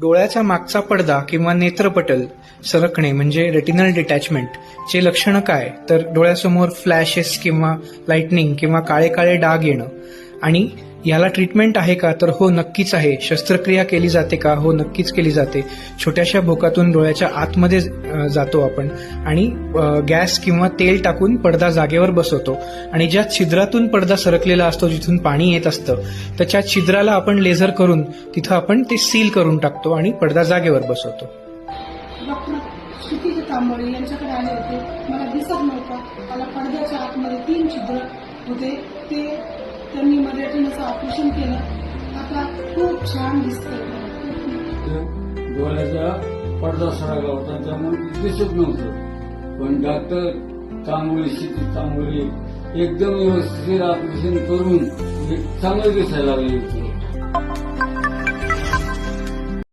डोळ्याचा मागचा पडदा किंवा नेत्रपटल सरकणे म्हणजे रेटिनल डिटॅचमेंट चे लक्षणं काय? तर डोळ्यासमोर फ्लॅशेस किंवा लाइटनिंग किंवा काळे काळे डाग येणं. आणि याला ट्रीटमेंट आहे का? तर हो नक्कीच आहे. शस्त्रक्रिया केली जाते का? हो नक्कीच केली जाते. छोट्याशा भोकातून डोळ्याच्या आतमध्ये जातो आपण आणि गॅस किंवा तेल टाकून पडदा जागेवर बसवतो. आणि ज्या छिद्रातून पडदा सरकलेला असतो जिथून पाणी येत असतं त्याच्या छिद्राला आपण लेझर करून तिथं आपण ते सील करून टाकतो आणि पडदा जागेवर बसवतो. यांच्याकडे आले होते. मला दिसत नव्हतं. मला पडद्याच्या आतमध्ये तीन छिद्र होते. ते त्यांनी माझ्या रेटिनाचं ऑपरेशन केलं. आता खूप छान दिसतंय. डोळ्याचा पडदा सरायला होता त्यामुळे दिसत नव्हतं. पण डॉक्टर चांगली शेती चांगली एकदम व्यवस्थित ऑपरेशन करून चांगलं दिसायला लागले होते